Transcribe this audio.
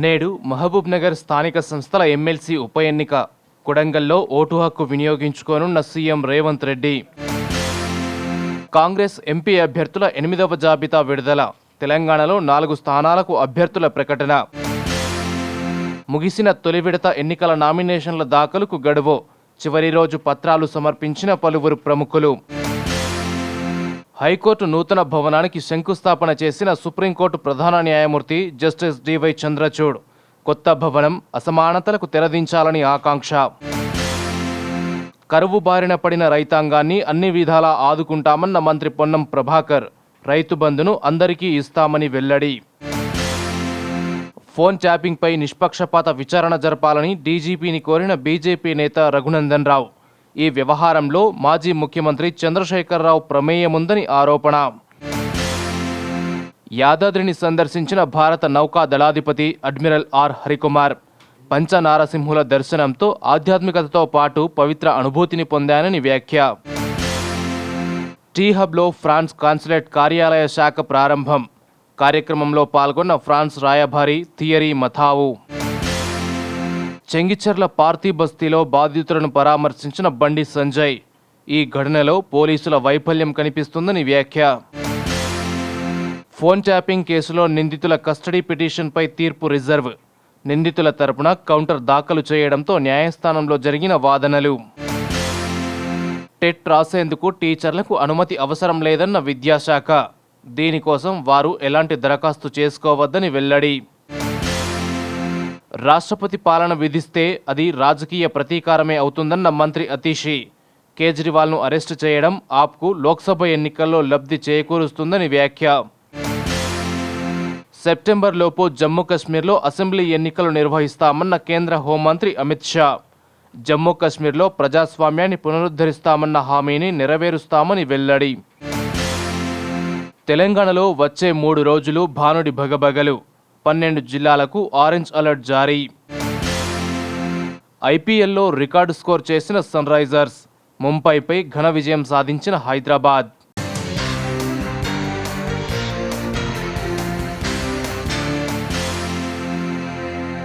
నేడు మహబూబ్ నగర్ స్థానిక సంస్థల ఎమ్మెల్సీ ఉప ఎన్నిక కొడంగల్లో ఓటు హక్కు వినియోగించుకోనున్న సీఎం రేవంత్ రెడ్డి. కాంగ్రెస్ ఎంపీ అభ్యర్థుల ఎనిమిదవ జాబితా విడుదల. తెలంగాణలో నాలుగు స్థానాలకు అభ్యర్థుల ప్రకటన. ముగిసిన తొలి విడత ఎన్నికల నామినేషన్ల దాఖలుకు గడువు. చివరి రోజు పత్రాలు సమర్పించిన పలువురు ప్రముఖులు. హైకోర్టు నూతన భవనానికి శంకుస్థాపన చేసిన సుప్రీంకోర్టు ప్రధాన న్యాయమూర్తి జస్టిస్ డివై చంద్రచూడ్. కొత్త భవనం అసమానతలకు తెరదించాలని ఆకాంక్ష. కరువు బారిన పడిన రైతాంగాన్ని అన్ని విధాలా ఆదుకుంటామన్న మంత్రి పొన్నం ప్రభాకర్. రైతు బంధును అందరికీ ఇస్తామని వెల్లడి. ఫోన్ ట్యాపింగ్పై నిష్పక్షపాత విచారణ జరపాలని డీజీపీని కోరిన బీజేపీ నేత రఘునందన్ రావు. ఈ వ్యవహారంలో మాజీ ముఖ్యమంత్రి చంద్రశేఖరరావు ప్రమేయముందని ఆరోపణ. యాదాద్రిని సందర్శించిన భారత నౌకా దళాధిపతి అడ్మిరల్ ఆర్ హరికుమార్ పంచనారసింహుల దర్శనంతో ఆధ్యాత్మికతతో పాటు పవిత్ర అనుభూతిని పొందానని వ్యాఖ్య. టీ హబ్లో ఫ్రాన్స్ కాన్సులేట్ కార్యాలయ శాఖ ప్రారంభం. కార్యక్రమంలో పాల్గొన్న ఫ్రాన్స్ రాయభారి థియరీ మథావు. చెంగిచెర్ల పార్థీ బస్తీలో బాధితులను పరామర్శించిన బండి సంజయ్. ఈ ఘటనలో పోలీసుల వైఫల్యం కనిపిస్తుందని వ్యాఖ్య. ఫోన్ ట్యాపింగ్ కేసులో నిందితుల కస్టడీ పిటిషన్పై తీర్పు రిజర్వ్. నిందితుల తరపున కౌంటర్ దాఖలు చేయడంతో న్యాయస్థానంలో జరిగిన వాదనలు. టెట్ రాసేందుకు టీచర్లకు అనుమతి అవసరం లేదన్న విద్యాశాఖ. దీనికోసం వారు ఎలాంటి దరఖాస్తు చేసుకోవద్దని వెల్లడి. రాష్ట్రపతి పాలన విధిస్తే అది రాజకీయ ప్రతీకారమే అవుతుందన్న మంత్రి అతీషి. కేజ్రీవాల్ను అరెస్టు చేయడం ఆప్కు లోక్సభ ఎన్నికల్లో లబ్ధి చేకూరుస్తుందని వ్యాఖ్య. సెప్టెంబర్లోపు జమ్మూ కశ్మీర్లో అసెంబ్లీ ఎన్నికలు నిర్వహిస్తామన్న కేంద్ర హోంమంత్రి అమిత్ షా. జమ్మూ కశ్మీర్లో ప్రజాస్వామ్యాన్ని పునరుద్ధరిస్తామన్న హామీని నెరవేరుస్తామని వెల్లడి. తెలంగాణలో వచ్చే మూడు రోజులు భానుడి భగభగలు. పన్నెండు జిల్లాలకు ఆరెంజ్ అలర్ట్ జారీ. ఐపీఎల్లో రికార్డు స్కోర్ చేసిన సన్ రైజర్స్ ముంబైపై ఘన విజయం సాధించిన హైదరాబాద్.